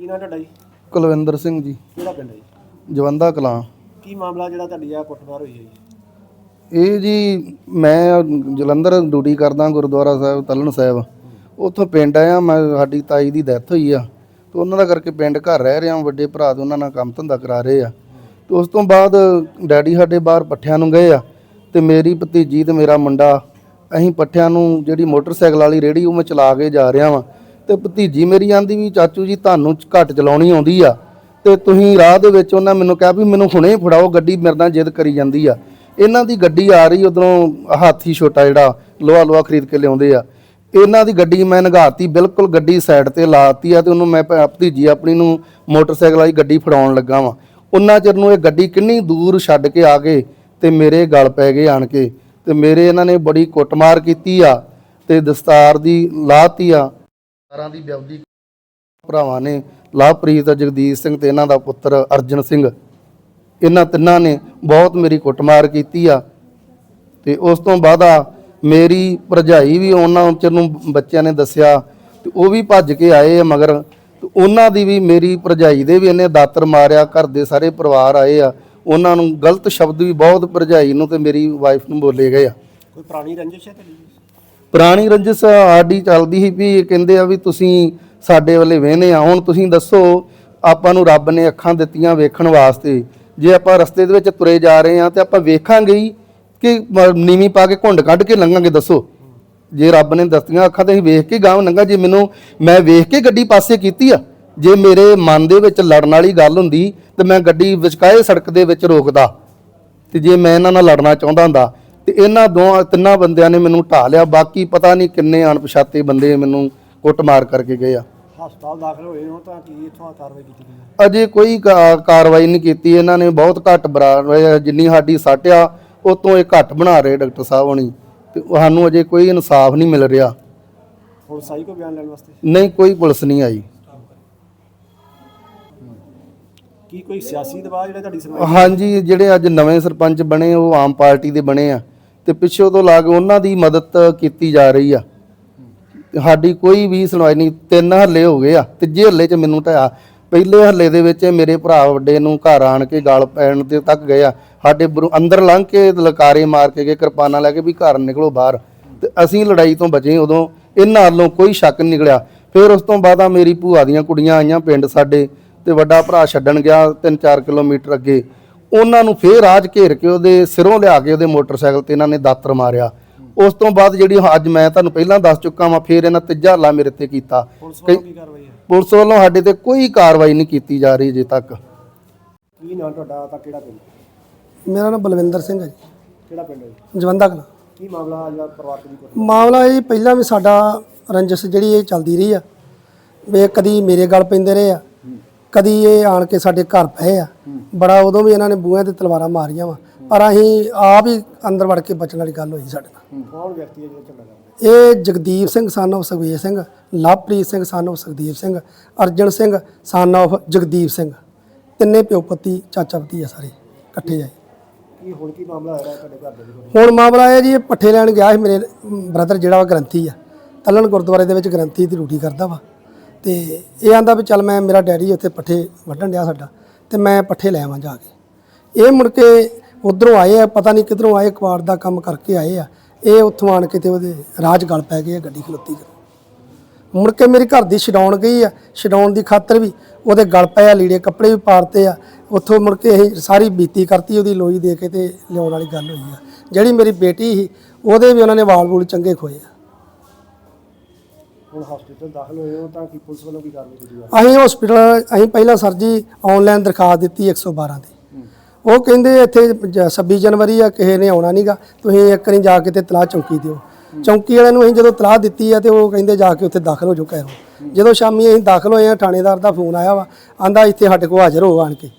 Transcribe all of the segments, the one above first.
ਕੀ ਨਾਂ ਤੁਹਾਡਾ ਜੀ? ਕੁਲਵਿੰਦਰ ਸਿੰਘ ਜੀ। ਕਿਹੜਾ ਪਿੰਡ ਹੈ ਜੀ? ਜਵੰਦਾ ਕਲਾਂ। ਕੀ ਮਾਮਲਾ ਜਿਹੜਾ ਤੁਹਾਡੀ ਆ ਕੁੱਟਮਾਰ ਹੋਈ ਹੈ ਜੀ? ਇਹ ਜੀ ਮੈਂ ਜਲੰਧਰ ਡਿਊਟੀ ਕਰਦਾ ਗੁਰਦੁਆਰਾ ਸਾਹਿਬ ਤਲਣ ਸਾਹਿਬ। ਉੱਥੋਂ ਪਿੰਡ ਆਇਆ ਮੈਂ ਸਾਡੀ ਤਾਈ ਦੀ ਡੈਥ ਹੋਈ ਆ। ਤੇ ਉਹਨਾਂ ਦਾ ਕਰਕੇ ਪਿੰਡ ਘਰ ਰਹਿ ਰਿਹਾ ਵੱਡੇ ਭਰਾ ਤੇ ਉਹਨਾਂ ਨਾਲ ਕੰਮ ਧੰਦਾ ਕਰਾ ਰਹੇ ਆ। ਤੇ ਉਸ ਤੋਂ ਬਾਅਦ ਡੈਡੀ ਸਾਡੇ ਬਾਹਰ ਪੱਠਿਆਂ ਨੂੰ ਗਏ ਆ ਤੇ ਮੇਰੀ ਭਤੀਜੀ ਤੇ ਮੇਰਾ ਮੁੰਡਾ ਅਸੀਂ ਪੱਠਿਆਂ ਨੂੰ ਜਿਹੜੀ ਮੋਟਰਸਾਈਕਲ ਵਾਲੀ ਰੇੜੀ ਉਹ ਮੈਂ ਚਲਾ ਕੇ ਜਾ ਰਿਹਾ ਵਾਂ। ਤੇ ਭਤੀਜੀ ਮੇਰੀ ਆਂਦੀ ਵੀ, ਚਾਚੂ ਜੀ, ਤੁਹਾਨੂੰ ਘੱਟ ਚਲਾਉਣੀ ਆਉਂਦੀ ਆ। ਤੇ ਤੁਸੀਂ ਰਾਹ ਦੇ ਵਿੱਚ ਉਹਨਾਂ ਮੈਨੂੰ ਕਿਹਾ ਵੀ ਮੈਨੂੰ ਹੁਣੇ ਫੜਾਓ, ਗੱਡੀ ਮੇਰੇ ਨਾਲ ਜਿੱਦ ਕਰੀ ਜਾਂਦੀ ਆ। ਇਹਨਾਂ ਦੀ ਗੱਡੀ ਆ ਰਹੀ ਉਧਰੋਂ ਹਾਥੀ ਛੋਟਾ ਜਿਹੜਾ, ਲੋਹਾ ਲੋਹਾ ਖਰੀਦ ਕੇ ਲਿਆਉਂਦੇ ਆ। ਇਹਨਾਂ ਦੀ ਗੱਡੀ ਮੈਂ ਨਗਾਤੀ, ਬਿਲਕੁਲ ਗੱਡੀ ਸਾਈਡ ਤੇ ਲਾਤੀ ਆ ਤੇ ਉਹਨੂੰ ਮੈਂ ਭ- ਭਤੀਜੀ ਆਪਣੀ ਨੂੰ ਮੋਟਰਸਾਈਕਲ ਵਾਲੀ ਗੱਡੀ ਫੜਾਉਣ ਲੱਗਾ ਵਾਂ। ਉਹਨਾਂ ਚਿਰ ਨੂੰ ਇਹ ਗੱਡੀ ਕਿੰਨੀ ਦੂਰ ਛੱਡ ਕੇ ਆ ਗਏ ਤੇ ਮੇਰੇ ਗਲ ਪੈ ਗਏ ਆਣ ਕੇ। ਤੇ ਮੇਰੇ ਇਹਨਾਂ ਨੇ ਬੜੀ ਕੁੱਟਮਾਰ ਕੀਤੀ ਆ ਤੇ ਦਸਤਾਰ ਦੀ ਲਾਤੀ ਆ। ਦਸਤਾਰਾਂ ਦੀ ਵਿਆਉਦੀ ਭਰਾਵਾਂ ਨੇ ਲਾਭਪ੍ਰੀਤ ਜਗਦੀਸ਼ ਸਿੰਘ ਤੇ ਇਹਨਾਂ ਦਾ ਪੁੱਤਰ ਅਰਜਨ ਸਿੰਘ। ਇਹਨਾਂ ਤਿੰਨਾਂ ਨੇ ਬਹੁਤ ਮੇਰੀ ਕੁੱਟਮਾਰ ਕੀਤੀ ਆ ਤੇ ਉਸ ਤੋਂ ਬਾਅਦ ਆ ਮੇਰੀ ਭਰਜਾਈ ਵੀ ਉਹਨਾਂ ਚਿਰ ਨੂੰ ਬੱਚਿਆਂ ਨੇ ਦੱਸਿਆ ਤੇ ਉਹ ਵੀ ਭੱਜ ਕੇ ਆਏ ਆ ਮਗਰ ਤੇ ਉਹਨਾਂ ਦੀ ਵੀ ਮੇਰੀ ਭਰਜਾਈ ਦੇ ਵੀ ਇਹਨੇ ਦਾਤਰ ਮਾਰਿਆ, ਘਰ ਦੇ ਸਾਰੇ ਪਰਿਵਾਰ ਆਏ ਆ। ਉਹਨਾਂ ਨੂੰ ਗਲਤ ਸ਼ਬਦ ਵੀ ਬਹੁਤ ਭਰਜਾਈ ਨੂੰ ਤੇ ਮੇਰੀ ਵਾਈਫ ਨੂੰ ਬੋਲੇ ਗਏ ਆ। ਕੋਈ ਪੁਰਾਣੀ ਰੰਜਿਸ਼ ਹੈ ਤੁਹਾਡੀ ਪੁਰਾਣੀ ਰੰਜਿਸ਼ ਆਡੀ ਚੱਲਦੀ ਸੀ ਵੀ ਇਹ ਕਹਿੰਦੇ ਆ ਵੀ ਤੁਸੀਂ ਸਾਡੇ ਵੱਲੇ ਵੇਹਨੇ ਆ, ਹੁਣ ਤੁਸੀਂ ਦੱਸੋ ਆਪਾਂ ਨੂੰ ਰੱਬ ਨੇ ਅੱਖਾਂ ਦਿੱਤੀਆਂ ਵੇਖਣ ਵਾਸਤੇ। ਜੇ ਆਪਾਂ ਰਸਤੇ ਦੇ ਵਿੱਚ ਤੁਰੇ ਜਾ ਰਹੇ ਆ ਤੇ ਆਪਾਂ ਵੇਖਾਂਗੇ ਹੀ ਕਿ ਮ- ਨੀਵੀਂ ਪਾ ਕੇ ਘੁੰਡ ਕੱਢ ਕੇ ਲੰਘਾਂਗੇ, ਦੱਸੋ। ਜੇ ਰੱਬ ਨੇ ਦੱਸੀਆਂ ਅੱਖਾਂ ਤੇ ਅਸੀਂ ਵੇਖ ਕੇ ਗਾਂਵ ਲੰਘਾ, ਜੇ ਮੈਨੂੰ, ਮੈਂ ਵੇਖ ਕੇ ਗੱਡੀ ਪਾਸੇ ਕੀਤੀ ਆ, ਜੇ ਮੇਰੇ ਮਨ ਦੇ ਵਿੱਚ ਲੜਨ ਵਾਲੀ ਗੱਲ ਹੁੰਦੀ ਤੇ ਮੈਂ ਗੱਡੀ ਵਿਚਕਾਏ ਸੜਕ ਦੇ ਵਿੱਚ ਰੋਕਦਾ। ਤੇ ਜੇ ਮੈਂ ਇਹਨਾਂ ਨਾਲ ਲੜਨਾ ਚਾਹੁੰਦਾ ਹੁੰਦਾ ਤੇ ਇਹਨਾਂ ਦੋ ਤਿੰਨਾਂ ਬੰਦਿਆਂ ਨੇ ਮੈਨੂੰ ਢਾ ਲਿਆ। ਬਾਕੀ ਪਤਾ ਨਹੀਂ ਕਿੰਨੇ ਅਣਪਛਾਤੇ ਬੰਦੇ ਮੈਨੂੰ ਕੁੱਟਮਾਰ ਕਰਕੇ ਗਏ ਆ। ਹਸਪਤਾਲ ਦਾਖਲ ਹੋਏ ਹੋ ਤਾਂ ਕੀ ਇੱਥੋਂ ਕਾਰਵਾਈ ਕੀਤੀ ਗਈ? ਅਜੇ ਕੋਈ ਕਾ- ਕਾਰਵਾਈ ਨਹੀਂ ਕੀਤੀ। ਇਹਨਾਂ ਨੇ ਬਹੁਤ ਘੱਟ ਬਰਾ ਜਿੰਨੀ ਸਾਡੀ ਸਾਟਿਆ ਉਹ ਤੋਂ ਇਹ ਘੱਟ ਬਣਾ ਰਹੇ ਡਾਕਟਰ ਸਾਹਿਬ ਹੋਣੀ। ਤੇ ਸਾਨੂੰ ਅਜੇ ਕੋਈ ਇਨਸਾਫ ਨਹੀਂ ਮਿਲ ਰਿਹਾ। ਹੁਣ ਸਾਈ ਕੋ ਬਿਆਨ ਲੈਣ ਵਾਸਤੇ? ਨਹੀਂ ਕੋਈ ਪੁਲਿਸ ਨਹੀਂ ਆਈ। ਕੀ ਕੋਈ ਸਿਆਸੀ ਦਬਾਅ ਜਿਹੜਾ ਤੁਹਾਡੀ ਸੁਣਵਾਈ ਹਾਂਜੀ ਜਿਹੜੇ ਅੱਜ ਨਵੇਂ ਸਰਪੰਚ ਬਣੇ ਉਹ ਆਮ ਪਾਰਟੀ ਦੇ ਬਣੇ ਆ। ਤੇ ਪਿੱਛੋਂ ਤੋਂ ਲਾ ਕੇ ਉਹਨਾਂ ਦੀ ਮਦਦ ਕੀਤੀ ਜਾ ਰਹੀ ਆ। ਸਾਡੀ ਕੋਈ ਵੀ ਸੁਣਵਾਈ ਨਹੀਂ, ਤਿੰਨ ਹੱਲੇ ਹੋ ਗਏ ਆ। ਤੀਜੇ ਹੱਲੇ 'ਚ ਮੈਨੂੰ ਢਾਇਆ ਪਹਿਲੇ ਹੱਲੇ ਦੇ ਵਿੱਚ ਮੇਰੇ ਭਰਾ ਵੱਡੇ ਨੂੰ ਘਰ ਆਣ ਕੇ ਗਾਲ ਪੈਣ ਦੇ ਤੱਕ ਗਏ ਆ। ਸਾਡੇ ਬਰੂ- ਅੰਦਰ ਲੰਘ ਕੇ ਲਕਾਰੇ ਮਾਰ ਕੇ ਗਏ, ਕਿਰਪਾਨਾਂ ਲੈ ਕੇ ਵੀ ਘਰ ਨਿਕਲੋ ਬਾਹਰ। ਤੇ ਅਸੀਂ ਲੜਾਈ ਤੋਂ ਬਚੇ ਉਦੋਂ ਇਹਨਾਂ ਵੱਲੋਂ ਕੋਈ ਸ਼ੱਕ ਨਹੀਂ ਨਿਕਲਿਆ। ਫਿਰ ਉਸ ਤੋਂ ਬਾਅਦ ਆ ਮੇਰੀ ਭੂਆ ਦੀਆਂ ਕੁੜੀਆਂ ਆਈਆਂ ਪਿੰਡ ਸਾਡੇ, ਤੇ ਵੱਡਾ ਭਰਾ ਛੱਡਣ ਗਿਆ 3-4 ਕਿਲੋਮੀਟਰ ਅੱਗੇ। ਉਹਨਾਂ ਨੂੰ ਫੇਰ ਰਾਜ ਘੇਰ ਕੇ ਉਹਦੇ ਸਿਰੋਂ ਲਿਆ ਕੇ ਉਹਦੇ ਮੋਟਰਸਾਈਕਲ ਤੇ ਇਹਨਾਂ ਨੇ ਦਾਤਰ ਮਾਰਿਆ। ਉਸ ਤੋਂ ਬਾਅਦ ਜਿਹੜੀ ਅੱਜ ਮੈਂ ਤੁਹਾਨੂੰ ਪਹਿਲਾਂ ਦੱਸ ਚੁੱਕਾ ਵਾਂ ਫੇਰ ਇਹਨਾਂ ਤੀਜਾ ਹੱਲਾ ਮੇਰੇ ਤੇ ਕੀਤਾ। ਪੁਲਿਸ ਵੱਲੋਂ ਸਾਡੇ ਤੇ ਕੋਈ ਕਾਰਵਾਈ ਨਹੀਂ ਕੀਤੀ ਜਾ ਰਹੀ ਅਜੇ ਤੱਕ। ਕੀ ਨਾਂ ਤੁਹਾਡਾ ਤਾਂ ਕਿਹੜਾ ਪਿੰਡ? ਮੇਰਾ ਨਾਮ ਬਲਵਿੰਦਰ ਸਿੰਘ ਹੈ ਜੀ। ਕਿਹੜਾ ਪਿੰਡ ਹੈ ਜੀ? ਜਵੰਦਾ ਕਲਾਂ। ਕੀ ਮਾਮਲਾ ਜਿਹੜਾ ਪਰਿਵਾਰ ਦੀ ਕੁੱਟ ਮਾਮਲਾ ਇਹ ਪਹਿਲਾਂ ਵੀ ਸਾਡਾ ਰੰਜਸ ਜਿਹੜੀ ਇਹ ਚੱਲਦੀ ਰਹੀ ਆ ਵੀ ਕਦੀ ਮੇਰੇ ਗਲ ਪੈਂਦੇ ਰਹੇ ਆ। ਕਦੀ ਇਹ ਆਣ ਕੇ ਸਾਡੇ ਘਰ ਪਏ ਆ। ਬੜਾ ਉਦੋਂ ਵੀ ਇਹਨਾਂ ਨੇ ਬੂਹਿਆਂ ਤੇ ਤਲਵਾਰਾਂ ਮਾਰੀਆਂ ਵਾ। ਪਰ ਅਸੀਂ ਆਪ ਹੀ ਅੰਦਰ ਵੜ ਕੇ ਬਚਣ ਵਾਲੀ ਗੱਲ ਹੋਈ ਸਾਡੇ ਨਾਲ। ਕੌਣ ਵਿਅਕਤੀ ਹੈ ਜਿਹੜਾ ਕਰਦਾ? ਇਹ ਜਗਦੀਪ ਸਿੰਘ ਸਨ of Sukhbir Singh Lovepreet Singh son of Sukhdeep Singh Arjan Singh son of Jagdeep Singh. ਤਿੰਨੇ ਪਿਓ ਪੁੱਤੀ ਚਾਚਾ ਪਤੀ ਆ ਸਾਰੇ ਇਕੱਠੇ ਆਏ ਕੀ ਹੁਣ ਕੀ ਮਾਮਲਾ ਹੋਇਆ ਤੁਹਾਡੇ ਘਰ ਦੇ ਹੁਣ ਮਾਮਲਾ ਇਹ ਜੀ ਇਹ ਪੱਠੇ ਲੈਣ ਗਿਆ ਸੀ ਮੇਰੇ ਬ੍ਰਦਰ ਜਿਹੜਾ ਵਾ ਗ੍ਰੰਥੀ ਆ। ਤਲਣ ਗੁਰਦੁਆਰੇ ਦੇ ਵਿੱਚ ਗ੍ਰੰਥੀ ਦੀ ਡਿਊਟੀ ਕਰਦਾ ਵਾ। ਤੇ ਇਹ ਆਂਦਾ ਵੀ ਚੱਲ ਮੈਂ, ਮੇਰਾ ਡੈਡੀ ਉੱਥੇ ਪੱਠੇ ਵੱਢਣ ਡਿਆ ਸਾਡਾ ਤੇ ਮੈਂ ਪੱਠੇ ਲੈ ਆਵਾਂ ਜਾ ਕੇ। ਇਹ ਮੁੜ ਕੇ ਉਧਰੋਂ ਆਏ ਆ, ਪਤਾ ਨਹੀਂ ਕਿਧਰੋਂ ਆਏ, ਕਵਾੜ ਦਾ ਕੰਮ ਕਰਕੇ ਆਏ ਆ। ਇਹ ਉੱਥੋਂ ਆਣ ਕੇ ਤੇ ਉਹਦੇ ਰਾਜ ਗਲ ਪੈ ਗਏ ਆ ਗੱਡੀ ਖਲੋਤੀ ਮੁੜ ਕੇ ਮੇਰੀ ਘਰ ਦੀ ਛਡਾਉਣ ਗਈ ਆ, ਛਡਾਉਣ ਦੀ ਖਾਤਰ ਵੀ ਉਹਦੇ ਗਲ ਪਏ ਆ, ਲੀੜੇ ਕੱਪੜੇ ਵੀ ਪਾੜਤੇ ਆ। ਉੱਥੋਂ ਮੁੜ ਕੇ ਅਸੀਂ ਸਾਰੀ ਬੀਤੀ ਕਰਤੀ, ਉਹਦੀ ਲੋਈ ਦੇ ਕੇ ਤੇ ਲਿਆਉਣ ਵਾਲੀ ਗੱਲ ਹੋਈ ਆ। ਜਿਹੜੀ ਮੇਰੀ ਬੇਟੀ ਸੀ, ਉਹਦੇ ਵੀ ਉਹਨਾਂ ਨੇ ਵਾਲ ਵੂਲ ਚੰਗੇ ਖੋਏ ਆ। ਹੁਣ ਹਸਪੀਟਲ ਦਾਖਲ ਹੋਏ ਹੋ ਤਾਂ ਕੀ ਪੁਲਿਸ ਵੱਲੋਂ ਕੀ ਕਾਰਵਾਈ ਕੀਤੀ ਜਾ ਅਸੀਂ ਹਸਪੀਟਲ ਅਸੀਂ ਪਹਿਲਾਂ ਸਰ ਜੀ ਆਨਲਾਈਨ ਦਰਖਾਸਤ ਦਿੱਤੀ 112 ਦੀ। ਉਹ ਕਹਿੰਦੇ ਇੱਥੇ ਜ- 26 ਜਨਵਰੀ ਆ, ਕਿਸੇ ਨੇ ਆਉਣਾ ਨਹੀਂਗਾ ਤੁਸੀਂ ਇੱਕ ਵਾਰੀ ਜਾ ਕੇ ਤੇ ਤਲਾਹ ਚੌਂਕੀ ਦਿਓ। ਚੌਂਕੀ ਵਾਲਿਆਂ ਨੂੰ ਅਸੀਂ ਜਦੋਂ ਤਲਾਹ ਦਿੱਤੀ ਆ ਤੇ ਉਹ ਕਹਿੰਦੇ ਜਾ ਕੇ ਉੱਥੇ ਦਾਖਲ ਹੋ ਜਾਓ ਕਹਿਰੋ ਜਦੋਂ ਸ਼ਾਮੀ ਅਸੀਂ ਦਾਖਲ ਹੋਏ ਆ, ਥਾਣੇਦਾਰ ਦਾ ਫੋਨ ਆਇਆ ਵਾ, ਆਂਦਾ ਇੱਥੇ ਸਾਡੇ ਕੋਲ ਹਾਜ਼ਰ ਹੋ ਆਣ ਕੇ।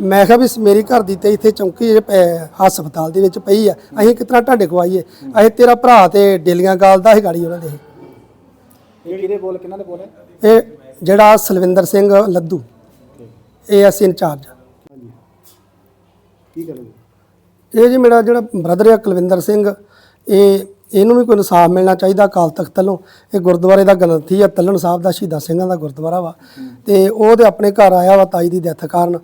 ਮੈਂ ਕਿਹਾ ਵੀ ਮੇਰੀ ਘਰ ਦੀ ਤੇ ਇੱਥੇ ਚੌਂਕੀ ਜੇ ਪੈ- ਹਸਪਤਾਲ ਦੇ ਵਿੱਚ ਪਈ ਆ, ਅਸੀਂ ਕਿਤਨਾ ਤੁਹਾਡੇ ਕੋਲ ਆਈਏ? ਅਸੀਂ ਤੇਰਾ ਭਰਾ ਤੇ ਡੇਲੀਆਂ ਗਾਲਦਾ ਸੀ ਗਾੜੀ ਉਹਨਾਂ ਦੇ। ਇਹ ਕਿਹਦੇ ਬੋਲ ਕਿਹਨਾਂ ਦੇ ਬੋਲ ਹੈ? ਇਹ ਜਿਹੜਾ ਸਲਵਿੰਦਰ ਸਿੰਘ ਲੱਧੂ ਇਹ ਅਸੀਂ ਇੰਚਾਰਜ ਹਾਂਜੀ। ਕੀ ਕਰੋਗੇ ਇਹ ਜੀ ਮੇਰਾ ਜਿਹੜਾ ਬ੍ਰਦਰ ਆ ਕੁਲਵਿੰਦਰ ਸਿੰਘ ਇਹ ਇਹਨੂੰ ਵੀ ਕੋਈ ਇਨਸਾਫ ਮਿਲਣਾ ਚਾਹੀਦਾ ਅਕਾਲ ਤਖਤ ਵੱਲੋਂ। ਇਹ ਗੁਰਦੁਆਰੇ ਦਾ ਗ੍ਰੰਥੀ ਆ ਤੱਲਣ ਸਾਹਿਬ ਦਾ ਸ਼ਹੀਦਾਂ ਸਿੰਘਾਂ ਦਾ ਗੁਰਦੁਆਰਾ ਵਾ। ਤੇ ਉਹ ਤੇ ਆਪਣੇ ਘਰ ਆਇਆ ਵਾ ਤਾਈ ਦੀ ਡੈਥ ਕਾਰਨ।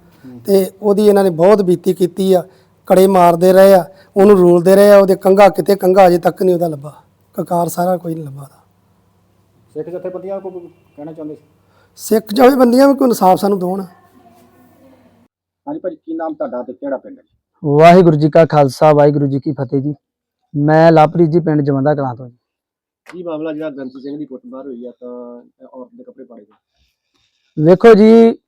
ਤੇ ਉਹਦੀ ਇਹਨਾਂ ਨੇ ਬਹੁਤ ਬੀਤੀ ਕੀਤੀ ਆ ਕੜੇ ਮਾਰਦੇ ਰਹੇ ਆ ਉਹਨੂੰ ਰੋਲਦੇ ਰਹੇ ਆ ਉਹਦੇ ਕੰਗਾ ਕਿਤੇ ਕੰਗਾ ਅਜੇ ਤੱਕ ਨਹੀਂ ਉਹਦਾ ਲੱਭਾ। ਕਕਾਰ ਸਾਰਾ ਕੋਈ ਨਹੀਂ ਲੱਭਾ ਸਿੱਖ ਜਥੇਬੰਦੀਆਂ ਕੋ ਕਹਿਣਾ ਚਾਹੁੰਦੇ ਸੀ? ਸਿੱਖ ਜਥੇਬੰਦੀਆਂ ਵੀ ਕੋਈ ਇਨਸਾਫ ਸਾਨੂੰ ਦੇਣ। ਹਾਂਜੀ ਭਾਜੀ ਕੀ ਨਾਮ ਤੁਹਾਡਾ ਤੇ ਕਿਹੜਾ ਪਿੰਡ ਹੈ ਵਾਹਿਗੁਰੂ ਜੀ ਕਾ ਖਾਲਸਾ ਵਾਹਿਗੁਰੂ ਜੀ ਕੀ ਫਤਿਹ ਜੀ। ਮੈਂ ਲਵਪ੍ਰੀਤ ਜੀ ਪਿੰਡ ਜਵੰਦਾ ਕਲਾਂ ਤੋਂ ਜੀ। ਕੀ ਮਾਮਲਾ ਜਿਹੜਾ ਗ੍ਰੰਥੀ ਸਿੰਘ ਦੀ ਕੁੱਟਮਾਰ ਹੋਈ ਆ ਤਾਂ ਇਹ ਔਰਤ ਦੇ ਕੱਪੜੇ ਪਾੜੇ ਗਏ? ਵੇਖੋ ਜੀ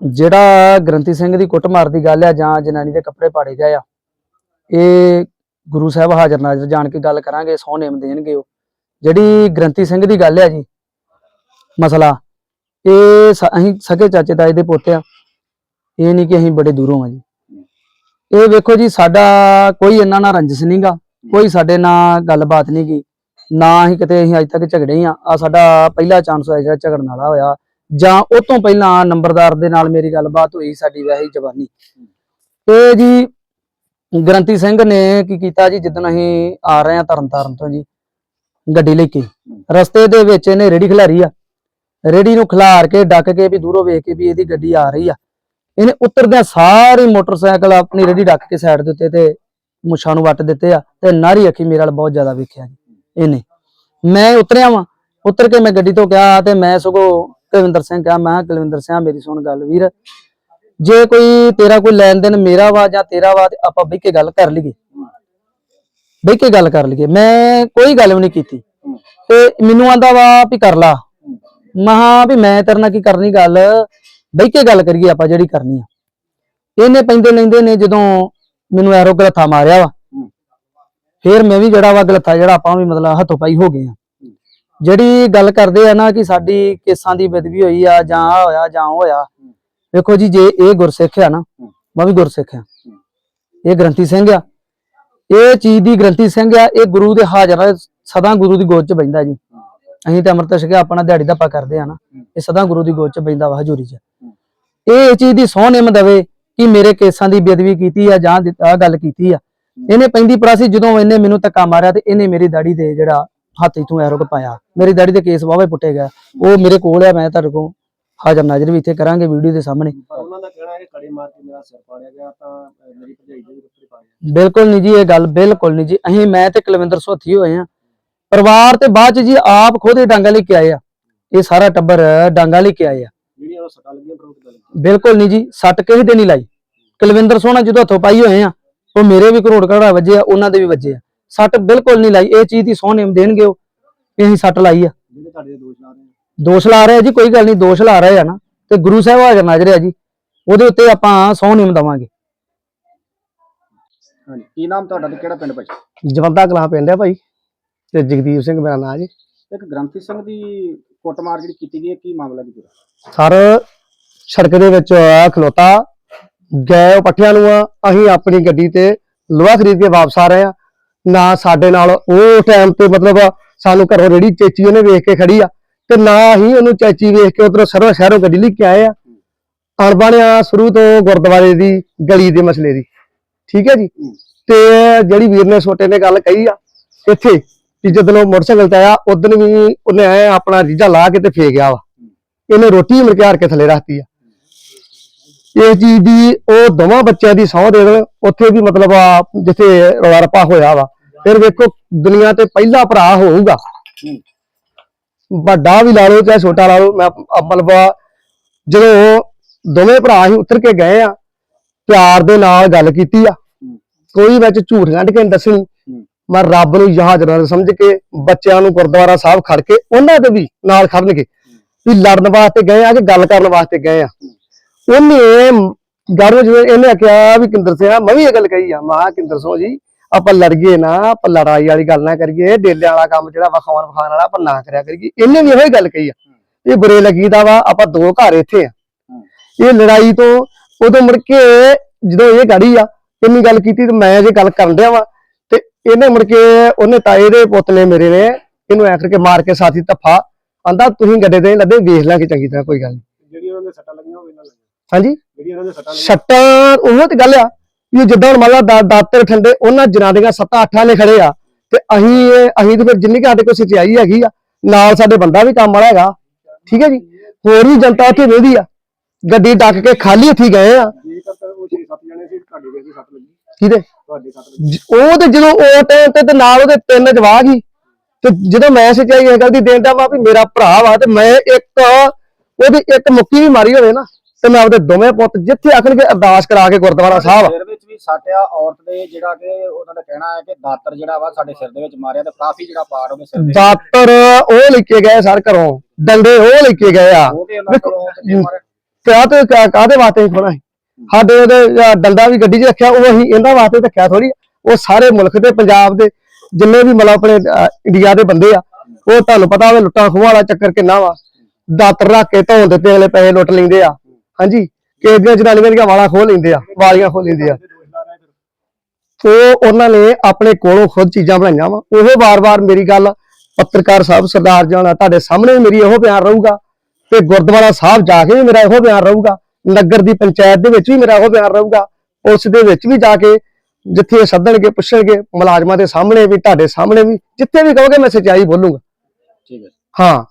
ਜਿਹੜਾ ਗ੍ਰੰਥੀ ਸਿੰਘ ਦੀ ਕੁੱਟਮਾਰ ਦੀ ਗੱਲ ਆ ਜਾਂ ਜਨਾਨੀ ਦੇ ਕੱਪੜੇ ਪਾੜੇ ਗਏ ਆ ਇਹ ਗੁਰੂ ਸਾਹਿਬ ਹਾਜ਼ਰ ਨਾਜ਼ਰ ਜਾਣ ਕੇ ਗੱਲ ਕਰਾਂਗੇ ਸਹੁੰ ਨੇਮ ਦੇਣਗੇ ਉਹ। ਜਿਹੜੀ ਗ੍ਰੰਥੀ ਸਿੰਘ ਦੀ ਗੱਲ ਹੈ ਜੀ, ਮਸਲਾ, ਇਹ ਸ- ਅਸੀਂ ਸਕੇ ਚਾਚੇ ਤਾਏ ਦੇ ਪੋਤੇ ਆ। ਇਹ ਨਹੀਂ ਕਿ ਅਸੀਂ ਬੜੇ ਦੂਰੋਂ ਆ ਜੀ। ਇਹ ਵੇਖੋ ਜੀ, ਸਾਡਾ ਕੋਈ ਇਹਨਾਂ ਨਾਲ ਰੰਜਿਸ਼ ਨਹੀਂਗਾ ਕੋਈ ਸਾਡੇ ਨਾਲ ਗੱਲਬਾਤ ਨਹੀਂ ਗੀ, ਨਾ ਹੀ ਕਿਤੇ ਅਸੀਂ ਅੱਜ ਤੱਕ ਝਗੜੇ ਹੀ ਆ। ਆ ਸਾਡਾ ਪਹਿਲਾ ਚਾਂਸ ਹੋਇਆ ਜਿਹੜਾ ਝਗੜਨ ਵਾਲਾ ਹੋਇਆ। ਜਾਂ ਉਹ ਤੋਂ ਪਹਿਲਾਂ ਨੰਬਰਦਾਰ ਦੇ ਨਾਲ ਮੇਰੀ ਗੱਲਬਾਤ ਹੋਈ ਸਾਡੀ ਵੈਸੇ ਹੀ ਜਵਾਨੀ। ਇਹ ਜੀ ਗ੍ਰੰਥੀ ਸਿੰਘ ਨੇ ਕੀ ਕੀਤਾ ਜੀ, ਜਿੱਦਣ ਅਸੀਂ ਆ ਰਹੇ ਆ ਤਰਨਤਾਰਨ ਤੋਂ ਜੀ ਗੱਡੀ ਲੈ ਕੇ। ਰਸਤੇ ਦੇ ਵਿੱਚ ਇਹਨੇ ਰੇੜੀ ਖਿਲਾਰੀ ਆ। ਰੇੜੀ ਨੂੰ ਖਿਲਾਰ ਕੇ ਡੱਕ ਕੇ ਵੀ ਦੂਰੋਂ ਵੇਖ ਕੇ ਵੀ ਇਹਦੀ ਗੱਡੀ ਆ ਰਹੀ ਆ। ਇਹਨੇ ਉਤਰਦਿਆਂ ਸਾਰੀ ਮੋਟਰਸਾਈਕਲ ਆਪਣੀ ਰੇੜੀ ਡੱਕ ਕੇ ਸਾਈਡ ਦੇ ਉੱਤੇ ਤੇ ਮੁੱਛਾਂ ਨੂੰ ਵੱਟ ਦਿੱਤੇ ਆ ਤੇ ਨਾਰੀ ਅੱਖੀ ਮੇਰੇ ਨਾਲ ਬਹੁਤ ਜ਼ਿਆਦਾ ਵੇਖਿਆ ਜੀ ਇਹਨੇ। ਮੈਂ ਉਤਰਿਆ ਵਾਂ। ਉਤਰ ਕੇ ਮੈਂ ਗੱਡੀ ਤੋਂ ਕਿਹਾ ਤੇ ਮੈਂ ਸਗੋਂ ਕੁਲਵਿੰਦਰ ਸਿੰਘ ਕਿਹਾ ਮੈਂ ਕਿਹਾ, ਕੁਲਵਿੰਦਰ ਸਿੰਘ ਮੇਰੀ ਸੁਣ ਗੱਲ ਵੀਰ। ਜੇ ਕੋਈ ਤੇਰਾ ਕੋਈ ਲੈਣ ਦੇਣ ਮੇਰਾ ਵਾ ਜਾਂ ਤੇਰਾ ਵਾ ਤੇ ਆਪਾਂ ਬਹਿ ਕੇ ਗੱਲ ਕਰ ਲਈਏ। ਬਹਿ ਕੇ ਗੱਲ ਕਰ ਲਈਏ, ਮੈਂ ਕੋਈ ਗੱਲ ਵੀ ਨਹੀਂ ਕੀਤੀ। ਤੇ ਮੈਨੂੰ ਆਂਦਾ ਵਾ ਵੀ ਕਰ ਲਾ। ਮਹਾ ਵੀ ਮੈਂ ਤੇਰੇ ਨਾਲ ਕੀ ਕਰਨੀ ਗੱਲ? ਬਹਿ ਕੇ ਗੱਲ ਕਰੀਏ ਆਪਾਂ ਜਿਹੜੀ ਕਰਨੀ ਆ। ਇਹਨੇ ਪੈਂਦੇ ਲੈਂਦੇ ਨੇ ਜਦੋਂ ਮੈਨੂੰ ਐਰੋ ਗਲਥਾ ਮਾਰਿਆ ਵਾ। ਫਿਰ ਮੈਂ ਵੀ ਜਿਹੜਾ ਵਾ ਗਲਥਾ ਜਿਹੜਾ ਆਪਾਂ ਵੀ ਮਤਲਬ ਹੱਥੋਂ ਪਾਈ ਹੋ ਗਏ ਆ। ਜਿਹੜੀ ਗੱਲ ਕਰਦੇ ਆ ਨਾ ਕਿ ਸਾਡੀ ਕੇਸਾਂ ਦੀ ਬਦਵੀ ਹੋਈ ਆ, ਜਾਂ ਆਹ ਹੋਇਆ, ਜਾਂ ਉਹ ਹੋਇਆ। ਵੇਖੋ ਜੀ, ਜੇ ਇਹ ਗੁਰਸਿੱਖ ਆ ਨਾ, ਮੈਂ ਵੀ ਗੁਰਸਿੱਖ ਆ। ਇਹ ਗ੍ਰੰਥੀ ਸਿੰਘ ਆ। ਇਹ ਚੀਜ਼ ਦੀ ਗ੍ਰੰਥੀ ਸਿੰਘ ਆ ਇਹ ਗੁਰੂ ਦੇ ਹਾਜ਼ਰ ਆ, ਸਦਾ ਗੁਰੂ ਦੀ ਗੋਦ ਚ ਬੈਂਦਾ ਜੀ। ਅਸੀਂ ਤੇ ਅੰਮ੍ਰਿਤ ਛਕਿਆ ਆਪਣਾ ਦਿਹਾੜੀ ਦਾ ਆਪਾਂ ਕਰਦੇ ਆ ਨਾ ਇਹ ਸਦਾ ਗੁਰੂ ਦੀ ਗੋਦ ਚ ਬੈਂਦਾ ਵਾ ਹਜ਼ੂਰੀ ਚ। ਇਹ ਚੀਜ਼ ਦੀ ਸਹੁੰ ਨਿੰਮ ਦਵੇ ਕਿ ਮੇਰੇ ਕੇਸਾਂ ਦੀ ਬੇਦਬੀ ਕੀਤੀ ਆ ਜਾਂ ਆ ਗੱਲ ਕੀਤੀ ਆ। ਇਹਨੇ ਪੈਂਦੀ ਪਰਾਸੀ ਜਦੋਂ ਇਹਨੇ ਮੈਨੂੰ ਧੱਕਾ ਮਾਰਿਆ ਤੇ ਇਹਨੇ ਮੇਰੀ ਦਾੜੀ ਦੇ ਜਿਹੜਾ ਹੱਥ ਇਥੋਂ ਐਰੋ ਪਾਇਆ। ਮੇਰੀ ਦਾੜੀ ਤੇ ਕੇਸ ਵਾਵੇ ਪੁੱਟੇ ਗਿਆ ਉਹ ਮੇਰੇ ਕੋਲ ਆ ਮੈਂ ਤੁਹਾਡੇ ਕੋਲ ਹਾਜ਼ਰ ਨਾਜ਼ਰ ਵੀ ਇੱਥੇ ਕਰਾਂਗੇ ਵੀਡੀਓ ਦੇ ਸਾਹਮਣੇ। ਹੈ ਕਿ ਕੜੇ ਮਾਰ ਕੇ ਮੇਰਾ ਸਿਰ ਪਾੜਿਆ ਗਿਆ ਤਾਂ ਅਹ, ਮੇਰੀ ਭਰਜਾਈ ਦੇ ਵੀ ਕੱਪੜੇ ਪਾੜੇ ਬਿਲਕੁਲ ਨਹੀਂ ਜੀ ਇਹ ਗੱਲ ਬਿਲਕੁਲ ਨਹੀਂ ਜੀ। ਅਸੀਂ ਮੈਂ ਤੇ ਕੁਲਵਿੰਦਰ ਸੋਥੀ ਹੋਏ ਆ ਪਰਿਵਾਰ ਤੇ ਬਾਅਦ ਚ ਜੀ ਆਪ ਖੁਦ ਹੀ ਡਾਂਗਾ ਲੈ ਕੇ ਆਏ ਆ। ਇਹ ਸਾਰਾ ਟੱਬਰ ਡਾਂਗਾ ਲੈ ਕੇ ਆਏ ਆ। ਜਿਹੜੀਆਂ ਉਹ ਸੱਟਾਂ ਲੱਗੀਆਂ ਪਰ ਉਹ ਕਿੱਦਾਂ ਲੱਗੀਆਂ? ਬਿਲਕੁਲ ਨਹੀਂ ਜੀ ਸੱਟ ਕਿਸੇ ਦੇ ਨਹੀਂ ਲਾਈ। ਕੁਲਵਿੰਦਰ ਸੋਹਣਾ ਜਦੋਂ ਹੱਥੋਂ ਪਾਈ ਹੋਏ ਆ ਉਹ ਮੇਰੇ ਵੀ ਕਰੋੜ ਕੜਾ ਵੱਜੇ ਆ ਉਹਨਾਂ ਦੇ ਵੀ ਵੱਜੇ ਆ। ਸੱਟ ਬਿਲਕੁਲ ਨਹੀਂ ਲਾਈ। ਇਹ ਚੀਜ਼ ਦੀ ਸਹੁੰ ਨਿੰਮ ਦੇਣਗੇ ਉਹ ਕਿ ਅਸੀਂ ਸੱਟ ਲਾਈ ਆ। ਜਿਹੜੇ ਤੁਹਾਡੇ ਤੇ ਦੋਸ਼ ਲਾ ਰਹੇ ਆ। ਦੋਸ਼ ਲਾ ਰਹੇ ਆ ਜੀ ਕੋਈ ਗੱਲ ਨਹੀਂ ਦੋਸ਼ ਲਾ ਰਹੇ ਆ ਨਾ। ਤੇ ਗੁਰੂ ਸਾਹਿਬ ਹਾਜ਼ਰ ਨਾਜ਼ਰ ਆ ਜੀ। ਉਹਦੇ ਉੱਤੇ ਆਪਾਂ ਸਹੁੰ ਨਿੰਮ ਦਵਾਂਗੇ। ਹਾਂਜੀ ਕੀ ਨਾਮ ਤੁਹਾਡਾ ਤੇ ਕਿਹੜਾ ਪਿੰਡ ਭਾਜੀ? ਜਵੰਦਾ ਕਲਾਂ ਪਿੰਡ ਆ ਭਾਈ ਤੇ ਜਗਦੀਪ ਸਿੰਘ ਮੇਰਾ ਨਾਂ ਜੀ। ਇੱਕ ਗ੍ਰੰਥੀ ਸਿੰਘ ਦੀ ਕੁੱਟਮਾਰ ਜਿਹੜੀ ਕੀਤੀ ਗਈ ਹੈ ਕੀ ਮਾਮਲਾ ਪੂਰਾ? ਸਰ ਸੜਕ ਦੇ ਵਿੱਚ ਆ ਖਲੋਤਾ ਗਏ ਪੱਠਿਆਂ ਨੂੰ ਆ ਅਸੀਂ ਆਪਣੀ ਗੱਡੀ ਤੇ ਲੋਹਾ ਖਰੀਦ ਕੇ ਵਾਪਸ ਆ ਰਹੇ ਆ ਨਾ ਸਾਡੇ ਨਾਲ ਉਹ ਟਾਈਮ ਤੇ ਮਤਲਬ ਸਾਨੂੰ ਘਰੋਂ ਰੇੜੀ ਚੇਚੀ ਉਹਨੇ ਵੇਖ ਕੇ ਖੜੀ ਆ ਤੇ ਨਾ ਹੀ ਉਹਨੂੰ ਚਾਚੀ ਵੇਖ ਕੇ ਉਧਰੋਂ ਸਰੋਂ ਸ਼ਹਿਰੋਂ ਗੱਡੀ ਲੈ ਕੇ ਆਏ ਆ। ਅਣਬਣਿਆ ਸ਼ੁਰੂ ਤੋਂ ਗੁਰਦੁਆਰੇ ਦੀ ਗਲੀ ਦੇ ਮਸਲੇ ਦੀ। ਠੀਕ ਹੈ ਜੀ? ਤੇ ਜਿਹੜੀ ਵੀਰ ਨੇ ਛੋਟੇ ਨੇ ਗੱਲ ਕਹੀ ਆ ਇੱਥੇ ਕਿ ਜਦੋਂ ਉਹ ਮੋਟਰਸਾਈਕਲ ਤੇ ਆਇਆ ਉਦੋਂ ਵੀ ਉਹਨੇ ਐ ਆਪਣਾ ਰੀਜਾ ਲਾ ਕੇ ਤੇ ਫੇਰ ਗਿਆ ਵਾ। ਇਹਨੇ ਰੋਟੀ ਮਿਲ ਕੇ ਹਾਰ ਕੇ ਥੱਲੇ ਰੱਖਤੀ ਆ। ਇਸ ਚੀਜ਼ ਦੀ ਉਹ ਦੋਵਾਂ ਬੱਚਿਆਂ ਦੀ ਸਹੁੰ ਦੇ ਦੇਣ ਉੱਥੇ ਵੀ ਮਤਲਬ ਜਿੱਥੇ ਰੌਲਾ ਰੱਪਾ ਹੋਇਆ ਵਾ। ਫਿਰ ਵੇਖੋ ਦੁਨੀਆ ਤੇ ਪਹਿਲਾ ਭਰਾ ਹੋਊਗਾ। ਵੱਡਾ ਵੀ ਲਾ ਲਓ ਚਾਹੇ ਛੋਟਾ ਲਾ ਲਓ ਮੈਂ ਮਤਲਬ ਜਦੋਂ ਦੋਵੇਂ ਭਰਾ ਹੀ ਉਤਰ ਕੇ ਗਏ ਆ ਪਿਆਰ ਦੇ ਨਾਲ ਗੱਲ ਕੀਤੀ ਆ। ਕੋਈ ਵਿੱਚ ਝੂਠ ਕੱਢ ਕੇ ਦੱਸਣੀ ਮੈਂ ਰੱਬ ਨੂੰ ਯਾਦ ਨਾਲ ਸਮਝ ਕੇ ਬੱਚਿਆਂ ਨੂੰ ਗੁਰਦੁਆਰਾ ਸਾਹਿਬ ਖੜ ਕੇ ਉਹਨਾਂ ਦੇ ਵੀ ਨਾਲ ਖੜਨਗੇ ਵੀ ਲੜਨ ਵਾਸਤੇ ਗਏ ਆ ਕਿ ਗੱਲ ਕਰਨ ਵਾਸਤੇ ਗਏ ਆ। ਉਹਨੇ ਗਾਰੋ ਜਿਵੇਂ ਇਹਨੇ ਆਖਿਆ ਵੀ ਕਿੰਦਰ ਸਿੰਘ ਮੈਂ ਵੀ ਇਹ ਗੱਲ ਕਹੀ ਆ ਮੈਂ ਕਿਹਾ ਕਿੰਦਰ ਸਿੰਘ ਜੀ ਆਪਾਂ ਲੜੀਏ ਨਾ ਆਪਾਂ ਲੜਾਈ ਵਾਲੀ ਗੱਲ ਨਾ ਕਰੀਏ ਡੇਲਿਆਂ ਵਾਲਾ ਕੰਮ ਜਿਹੜਾ ਵਿਖਾਉਣ ਵਿਖਾਉਣ ਵਾਲਾ ਆਪਾਂ ਨਾ ਕਰਿਆ ਕਰੀਏ। ਇਹਨੇ ਵੀ ਇਹੋ ਹੀ ਗੱਲ ਕਹੀ ਆ। ਇਹ ਬੁਰੇ ਲੱਗੀਦਾ ਵਾ ਆਪਾਂ ਦੋ ਘਰ ਇੱਥੇ ਆ। ਇਹ ਲੜਾਈ ਤੋਂ ਉਦੋਂ ਮੁੜ ਕੇ ਜਦੋਂ ਇਹ ਗਾੜੀ ਆ ਇੰਨੀ ਗੱਲ ਕੀਤੀ ਤੇ ਮੈਂ ਜੇ ਗੱਲ ਕਰਨ ਡਿਆ ਵਾ ਤੇ ਇਹਨੇ ਮੁੜ ਕੇ ਉਹਨੇ ਤਾਏ ਦੇ ਪੁੱਤ ਨੇ ਮੇਰੇ ਨੇ ਇਹਨੂੰ ਐ ਕਰਕੇ ਮਾਰ ਕੇ ਸਾਥੀ ਧੱਫਾ ਆਂਦਾ ਤੁਸੀਂ ਗੱਡੇ ਤੇ ਨੀ ਲੱਦੇ ਵੇਖ ਲਾਂਗੇ ਚੰਗੀ ਤਰ੍ਹਾਂ ਕੋਈ ਗੱਲ ਨੀ। ਜਿਹੜੀ ਉਹਨਾਂ ਦੇ ਸੱਟਾਂ ਲੱਗੀਆਂ ਇਹਨਾਂ ਲੱਗੀਆਂ। ਹਾਂਜੀ? ਜਿਹੜੀ ਉਹਨਾਂ ਦੇ ਸੱਟਾਂ ਲੱਗੀਆਂ। ਸੱਟਾਂ ਉਹ ਤੇ ਗੱਲ ਆ ਵੀ ਜਿੱਦਾਂ ਹੁਣ ਮੰਨ ਲਾ ਦਾ- ਦਾਤਰ ਠੰਡੇ ਉਹਨਾਂ ਜਨਾਨੀਆਂ ਸੱਤਾਂ ਅੱਠਾਂ ਨੇ ਖੜੇ ਆ ਤੇ ਅਸੀਂ ਅਸੀਂ ਤੇ ਫਿਰ ਜਿੰਨੀ ਕੁ ਸਾਡੇ ਕੋਲ ਸਚਾਈ ਹੈਗੀ ਆ ਨਾਲ ਸਾਡੇ ਬੰਦਾ ਵੀ ਕੰਮ ਵਾਲਾ ਹੈਗਾ ਠੀਕ ਹੈ ਜੀ? ਹੋਰ ਵੀ ਜਨਤਾ ਉੱਥੇ ਵੇਹਦੀ ਆ। ਗੱਡੀ ਡੱਕ ਕੇ ਖਾਲੀ ਹੱਥੀ ਗਏ ਆ। ਜੇਕਰ ਤਾਂ ਉਹ 6-7 ਜਣੇ ਸੀ ਤੁਹਾਡੇ ਵੇਲੇ ਸੱਟ ਲੱਗੀ ਕਿਹਦੇ? ਤੁਹਾਡੇ ਸੱਟ ਲੱਗੀ ਜ- ਉਹ ਤੇ ਜਦੋਂ ਉਹ ਟਾਈਮ ਤੇ ਤੇ ਨਾਲ ਉਹਦੇ ਤਿੰਨ ਜਵਾਗ ਹੀ ਤੇ ਜਦੋਂ ਮੈਂ ਸੱਚਾਈ ਇਹ ਗੱਲ ਦੀ ਦੇਣ ਦਾ ਵਾ ਵੀ ਮੇਰਾ ਭਰਾ ਵਾ ਤੇ ਮੈਂ ਇੱਕ ਉਹਦੀ ਇੱਕ ਮੁੱਕੀ ਵੀ ਮਾਰੀ ਹੋਵੇ ਨਾ ਤੇ ਮੈਂ ਆਪਦੇ ਦੋਵੇਂ ਪੁੱਤ ਜਿੱਥੇ ਆਖਣਗੇ ਅਰਦਾਸ ਕਰਾ ਕੇ ਗੁਰਦੁਆਰਾ ਸਾਹਿਬ। ਸਿਰ ਵਿੱਚ ਵੀ ਸਾਟਿਆ ਔਰਤ ਦੇ ਜਿਹੜਾ ਕਿ ਉਹਨਾਂ ਦਾ ਕਹਿਣਾ ਹੈ ਕਿ ਦਾਤਰ ਜਿਹੜਾ ਵਾ ਸਾਡੇ ਸਿਰ ਦੇ ਵਿੱਚ ਮਾਰਿਆ ਤੇ ਕਾਫੀ ਜਿਹੜਾ ਪਾਰ ਉਹਦੇ ਸਿਰ ਦੇ ਦਾਤਰ ਉਹ ਲੈ ਕੇ ਗਏ ਸਰ ਘਰੋਂ ਡੰਡੇ ਉਹ ਲੈ ਕੇ ਗਏ ਆ। ਉਹ ਤੇ ਉਹਨਾਂ ਕੋਲੋਂ ਕਿੰਨੇ ਮਾਰੇ ਕਿਆ ਕਾਹਦੇ ਵਾਸਤੇ ਖੋਣਾ ਹੈ ਸਾਡੇ ਉਹਦੇ ਡੰਡਾ ਵੀ ਗੱਡੀ 'ਚ ਰੱਖਿਆ, ਉਹ ਅਸੀਂ ਇਹਨਾਂ ਵਾਸਤੇ ਰੱਖਿਆ ਥੋੜੀ ਉਹ ਸਾਰੇ ਮੁਲਕ ਦੇ, ਪੰਜਾਬ ਦੇ ਜਿੰਨੇ ਵੀ ਮਤਲਬ ਆਪਣੇ ਇੰਡੀਆ ਦੇ ਬੰਦੇ ਆ, ਉਹ ਤੁਹਾਨੂੰ ਪਤਾ ਹੋਵੇ ਲੁੱਟਾਂ ਖੋਹਾਂ ਵਾਲਾ ਚੱਕਰ ਕਿੰਨਾ ਵਾ। ਦਾਤਰ ਰੱਖ ਕੇ ਧੌਣ ਦਿੱਤੇ ਅਗਲੇ ਪੈਸੇ ਲੁੱਟ ਲੈਂਦੇ ਆ। ਹਾਂਜੀ? ਕਿਸੇ ਦੀਆਂ ਜਨਾਨੀਆਂ ਦੀਆਂ ਵਾਲਾਂ ਖੋਹ ਲੈਂਦੇ ਆ, ਵਾਲੀਆਂ ਖੋਹ ਲੈਂਦੇ ਆ। ਉਹ ਉਹਨਾਂ ਨੇ ਆਪਣੇ ਕੋਲੋਂ ਖੁਦ ਚੀਜ਼ਾਂ ਬਣਾਈਆਂ ਵਾ। ਉਹ ਵਾਰ-ਵਾਰ ਮੇਰੀ ਗੱਲ ਪੱਤਰਕਾਰ ਸਾਹਿਬ ਸਰਦਾਰ ਜਾਨਾ ਤੁਹਾਡੇ ਸਾਹਮਣੇ ਮੇਰੀ ਇਹੋ ਬਿਆਨ ਰਹੂਗਾ। ਤੇ ਗੁਰਦੁਆਰਾ ਸਾਹਿਬ ਜਾ ਕੇ ਵੀ ਮੇਰਾ ਇਹੋ ਬਿਆਨ ਰਹੂਗਾ। ਨਗਰ ਦੀ ਪੰਚਾਇਤ ਦੇ ਵਿੱਚ ਵੀ ਮੇਰਾ ਇਹੋ ਬਿਆਨ ਰਹੂਗਾ। ਪੁਲਿਸ ਦੇ ਵਿੱਚ ਵੀ ਜਾ ਕੇ ਜਿੱਥੇ ਇਹ ਸੱਦਣਗੇ ਪੁੱਛਣਗੇ ਮੁਲਾਜ਼ਮਾਂ ਦੇ ਸਾਹਮਣੇ ਵੀ ਤੁਹਾਡੇ ਸਾਹਮਣੇ ਵੀ ਜਿੱਥੇ ਵੀ ਕਹੋਗੇ ਮੈਂ ਸੱਚਾਈ ਬੋਲੂੰਗਾ। ਠੀਕ ਹੈ। ਹਾਂ।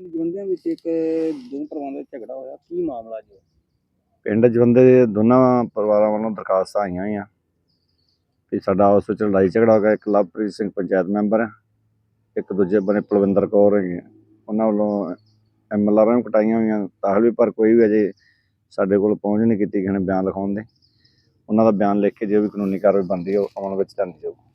ਜਵੰਦਿਆਂ ਵਿੱਚ ਇੱਕ ਦੋ ਪਰਿਵਾਰਾਂ ਦਾ ਝਗੜਾ ਹੋਇਆ। ਕੀ ਮਾਮਲਾ ਜੀ? ਪਿੰਡ ਜਵੰਦੇ ਦੇ ਦੋਨਾਂ ਪਰਿਵਾਰਾਂ ਵੱਲੋਂ ਦਰਖਾਸਤਾਂ ਆਈਆਂ ਹੋਈਆਂ। ਕਿ ਸਾਡਾ ਆਪਸ ਵਿੱਚ ਲੜਾਈ ਝਗੜਾ ਹੋ ਗਿਆ। ਇੱਕ ਲਵਪ੍ਰੀਤ ਸਿੰਘ ਪੰਚਾਇਤ ਮੈਂਬਰ ਹੈ, ਇੱਕ ਦੂਜੇ ਬੰਨੇ ਪਲਵਿੰਦਰ ਕੌਰ ਹੈਗੇ ਉਹਨਾਂ ਵੱਲੋਂ ਐਮਐਲਆਰਾਂ ਨੂੰ ਕਟਾਈਆਂ ਹੋਈਆਂ। ਦਾਖਲ ਵੀ, ਪਰ ਕੋਈ ਵੀ ਅਜੇ ਸਾਡੇ ਕੋਲ ਪਹੁੰਚ ਨਹੀਂ ਕੀਤੀ ਕਿਸੇ ਨੇ ਬਿਆਨ ਲਿਖਾਉਣ ਦੇ। ਉਹਨਾਂ ਦਾ ਬਿਆਨ ਲਿਖ ਕੇ ਜੋ ਵੀ ਕਾਨੂੰਨੀ ਕਾਰਵਾਈ ਬਣਦੀ ਹੈ, ਉਹ ਅਮਲ ਵਿੱਚ ਲਿਆਂਦੀ ਜਾਊਗੀ।